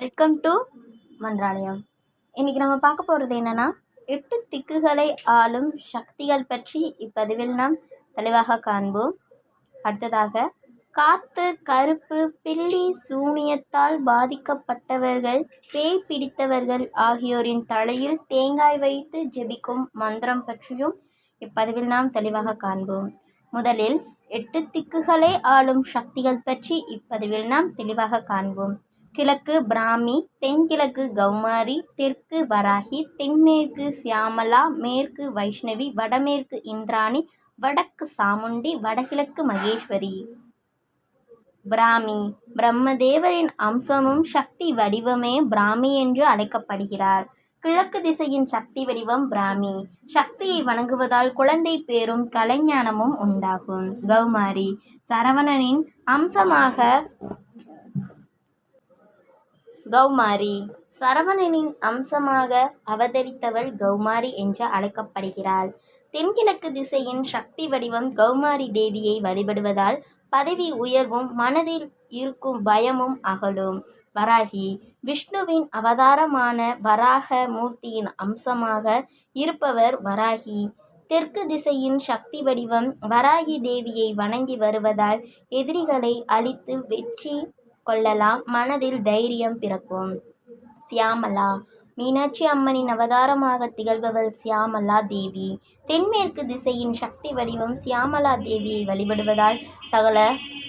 Welcome to Mantralayam. இன்றைக்கி நம்ம பார்க்க போகிறது என்னன்னா எட்டு திக்குகளை ஆளும் சக்திகள் பற்றி இப்பதிவில் நாம் தெளிவாக காண்போம். அடுத்ததாக காத்து கருப்பு பில்லி சூனியத்தால் பாதிக்கப்பட்டவர்கள் பேய் பிடித்தவர்கள் ஆகியோரின் தலையில் தேங்காய் வைத்து ஜெபிக்கும் மந்திரம் பற்றியும் இப்பதிவில் நாம் தெளிவாக காண்போம். முதலில் எட்டு திக்குகளை ஆளும் சக்திகள் பற்றி இப்பதிவில் நாம் தெளிவாக காண்போம். கிழக்கு பிராமி தென்கிழக்கு கௌமாரி தெற்கு வராகி தென்மேற்கு சியாமலா மேற்கு வைஷ்ணவி வடமேற்கு இந்திராணி வடக்கு சாமுண்டி வடகிழக்கு மகேஸ்வரி. பிராமி பிரம்மதேவரின் அம்சமும் சக்தி வடிவமே பிராமி என்று அழைக்கப்படுகிறார். கிழக்கு திசையின் சக்தி வடிவம் பிராமி. சக்தியை வணங்குவதால் குழந்தை பேரும் கலைஞானமும் உண்டாகும். கௌமாரி சரவணனின் அம்சமாக கௌமாரி. சரவணனின் அம்சமாக அவதரித்தவள் கௌமாரி என்று அழைக்கப்படுகிறாள். தென்கிழக்கு திசையின் சக்தி வடிவம் கௌமாரி தேவியை வழிபடுவதால் பதவி உயர்வும் மனதில் இருக்கும் பயமும் அகலும். வராகி. விஷ்ணுவின் அவதாரமான வராக மூர்த்தியின் அம்சமாக இருப்பவர் வராகி. தெற்கு திசையின் சக்தி வடிவம் வராகி தேவியை வணங்கி வருவதால் எதிரிகளை அழித்து வெற்றி கொள்ளலாம். மனதில் தைரியம் பிறக்கும். சியாமலா. மீனாட்சி அம்மனின் அவதாரமாக திகழ்பவள் சியாமலா தேவி. தென்மேற்கு திசையின் சக்தி வடிவம் சியாமலா தேவியை வழிபடுவதால் சகல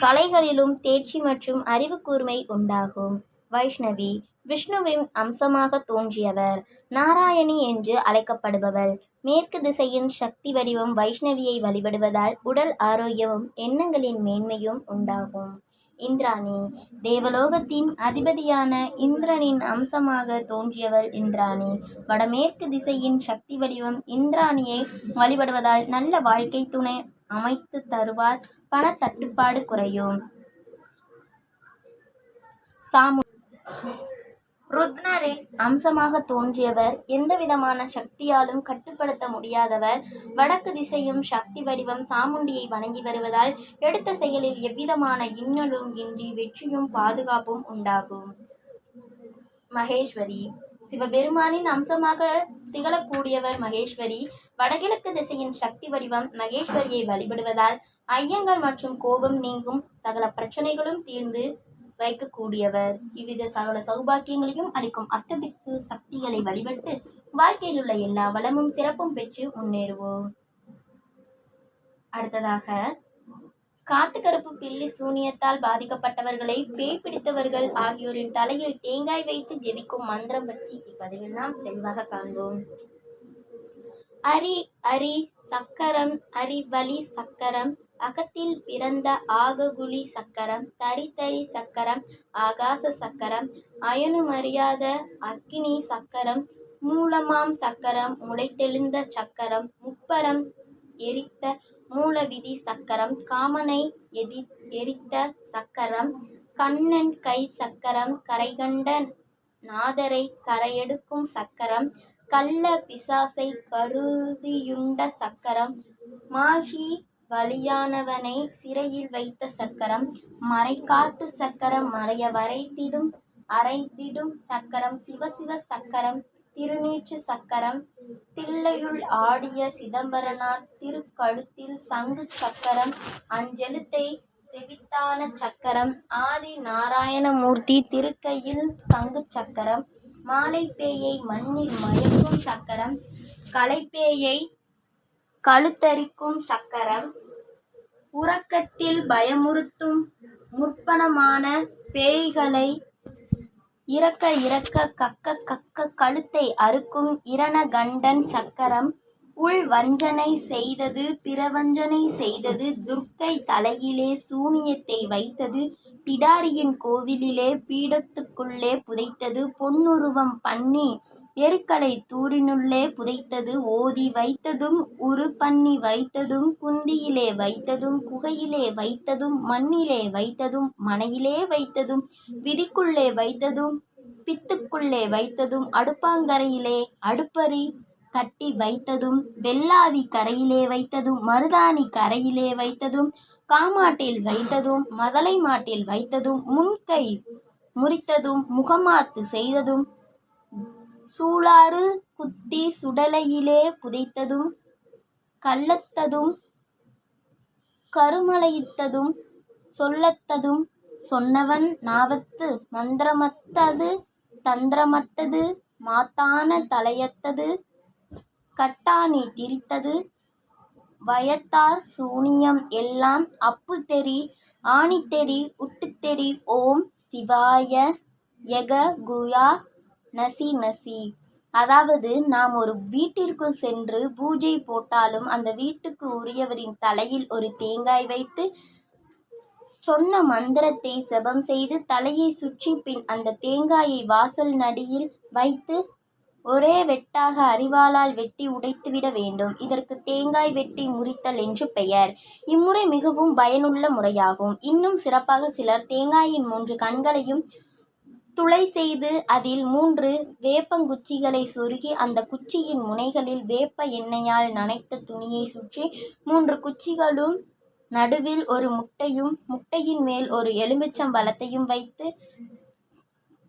கலைகளிலும் தேர்ச்சி மற்றும் அறிவு கூர்மை உண்டாகும். வைஷ்ணவி. விஷ்ணுவின் அம்சமாக தோன்றியவர். நாராயணி என்று அழைக்கப்படுபவள். மேற்கு திசையின் சக்தி வடிவம் வைஷ்ணவியை வழிபடுவதால் உடல் ஆரோக்கியமும் எண்ணங்களின் மேன்மையும் உண்டாகும். இந்திராணி. தேவலோகத்தின் அதிபதியான இந்திரனின் அம்சமாக தோன்றியவள் இந்திராணி. வடமேற்கு திசையின் சக்தி வடிவம் இந்திராணியை வழிபடுவதால் நல்ல வாழ்க்கை துணை அமைத்து தருவார். பண தட்டுப்பாடு குறையும். சாமு ருத்னரின் அம்சமாக தோன்றியவர் எந்தவிதமான சக்தியாலும் கட்டுப்படுத்த முடியாதவர். வடக்கு திசையும் சக்தி வடிவம் சாமுண்டியை வணங்கி வருவதால் எடுத்த செயலில் எவ்விதமான இன்னலும் இன்றி வெற்றியும் பாதுகாப்பும் உண்டாகும். மகேஸ்வரி. சிவபெருமானின் அம்சமாக திகழக்கூடியவர் மகேஸ்வரி. வடகிழக்கு திசையின் சக்தி வடிவம் மகேஸ்வரியை வழிபடுவதால் ஐயங்கள் மற்றும் கோபம் நீங்கும். சகல பிரச்சனைகளும் தீர்ந்து வைக்கக்கூடியவர். இவ்வித சகல சௌபாக்கியங்களையும் அளிக்கும் அஷ்டதிக்கு சக்திகளை வழிபட்டு வாழ்க்கையில் உள்ள எல்லா வளமும் சிறப்பும் பெற்று முன்னேறுவோம். அடுத்ததாக காத்து கருப்பு பில்லி சூனியத்தால் பாதிக்கப்பட்டவர்களை பேய் பிடித்தவர்கள் ஆகியோரின் தலையில் தேங்காய் வைத்து ஜெபிக்கும் மந்திரம் பற்றி இப்பதிவில் நாம் தெளிவாக காண்போம். அரி அரி சக்கரம் அரி வலி சக்கரம் அகத்தில் பிறந்த ஆககுலி சக்கரம் தரித்தரி சக்கரம் ஆகாச சக்கரம் அயனுமறியாத அக்கினி சக்கரம் மூலமாம் சக்கரம் முளைத்தெழுந்த சக்கரம் முப்பரம் எரித்த மூலவிதி சக்கரம் காமனை எதி எரித்த சக்கரம் கண்ணன் கை சக்கரம் கரைகண்ட நாதரை கரையெடுக்கும் சக்கரம் கள்ள பிசாசை கருதியுண்ட சக்கரம் மாகி வழியானவனை சிறையில் வைத்த சக்கரம் மறைக்காட்டு சக்கரம் மறைய வரைத்திடும் அரைத்திடும் சக்கரம் சிவசிவ சக்கரம் திருநீச்சு சக்கரம் தில்லையுள் ஆடிய சிதம்பரனார் திருக்கழுத்தில் சங்கு சக்கரம் அஞ்செழுத்தை செவித்தான சக்கரம் ஆதி நாராயணமூர்த்தி திருக்கையில் சங்கு சக்கரம் மாலை பேயை மண்ணில் மயக்கும் சக்கரம் கலைப்பேயை கழுத்தரிக்கும் சக்கரம். உறக்கத்தில் பயமுறுத்தும் முற்பணமான பேய்களை இறக்க இறக்க கக்க கக்க கழுத்தை அறுக்கும் இரணகண்டன் சக்கரம். உள் வஞ்சனை செய்தது பிரவஞ்சனை செய்தது துர்க்கை தலையிலே சூனியத்தை வைத்தது பிடாரியின் கோவிலிலே பீடத்துக்குள்ளே புதைத்தது பொன்னுருவம் பண்ணி எருக்களை தூரினுள்ளே புதைத்தது ஓதி வைத்ததும் உரு பண்ணி வைத்ததும் குந்தியிலே வைத்ததும் குகையிலே வைத்ததும் மண்ணிலே வைத்ததும் மனையிலே வைத்ததும் விதிக்குள்ளே வைத்ததும் பித்துக்குள்ளே வைத்ததும் அடுப்பாங்கரையிலே அடுப்பறி கட்டி வைத்ததும் வெள்ளாவி கரையிலே வைத்ததும் மருதாணி கரையிலே வைத்ததும் காமாட்டில் வைத்ததும் மதலை மாட்டில் வைத்ததும் முன்கை முறித்ததும் முகமாத்து செய்ததும் சூளாறு குத்தி சுடலையிலே புதைத்ததும் கள்ளத்ததும் கருமலையித்ததும் சொல்லத்ததும் சொன்னவன் நாவத்து மந்திரமத்தது தந்திரமத்தது மாத்தான தலையத்தது கட்டாணி திரித்தது வயத்தார் சூனியம் எல்லாம் அப்பு தெரி ஆணித்தெரி உட்டுத்தெரி ஓம் சிவாய யக குயா நசி நசி. அதாவது நாம் ஒரு வீட்டிற்குள் சென்று பூஜை போட்டாலும் அந்த வீட்டுக்கு உரியவரின் தலையில் ஒரு தேங்காய் வைத்து சொன்ன மந்திரத்தை செபம் செய்து தலையை சுற்றி பின் அந்த தேங்காயை வாசல் நடியில் வைத்து ஒரே வெட்டாக அரிவாளால் வெட்டி உடைத்துவிட வேண்டும். இதற்கு தேங்காய் வெட்டி முறித்தல் என்று பெயர். இம்முறை மிகவும் பயனுள்ள முறையாகும். இன்னும் சிறப்பாக சிலர் தேங்காயின் மூன்று கண்களையும் துளை செய்து அதில் மூன்று வேப்பங்குச்சிகளை சொருகி அந்த குச்சியின் முனைகளில் வேப்ப எண்ணெயால் நனைத்த துணியை சுற்றி மூன்று குச்சிகளும் நடுவில் ஒரு முட்டையும் முட்டையின் மேல் ஒரு எலுமிச்சம்பழத்தையும் வைத்து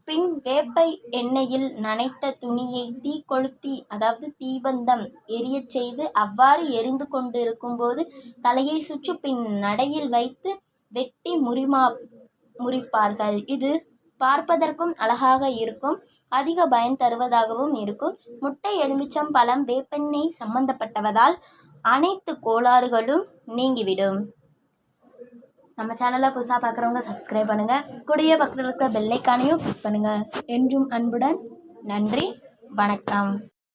பின் வேப்ப எண்ணெயில் நனைத்த துணியை தீ கொளுத்தி அதாவது தீபந்தம் எரியச் செய்து அவ்வாறு எரிந்து கொண்டிருக்கும்போது தலையை சுற்றி பின் நடையில் வைத்து வெட்டி முறிமா முறிப்பார்கள். இது பார்ப்பதற்கும் அழகாக இருக்கும் அதிக பயன் தருவதாகவும் இருக்கும். முட்டை எலுமிச்சம் பழம் வேப்பெண்ணெய் சம்பந்தப்பட்டவதால் அனைத்து கோளாறுகளும் நீங்கிவிடும். நம்ம சேனலை புதுசாக பார்க்குறவங்க சப்ஸ்கிரைப் பண்ணுங்கள் கூடிய பக்கத்தில் இருக்கிற பெல்லைக்கானையும் கிளிக் பண்ணுங்கள் என்றும் அன்புடன் நன்றி வணக்கம்.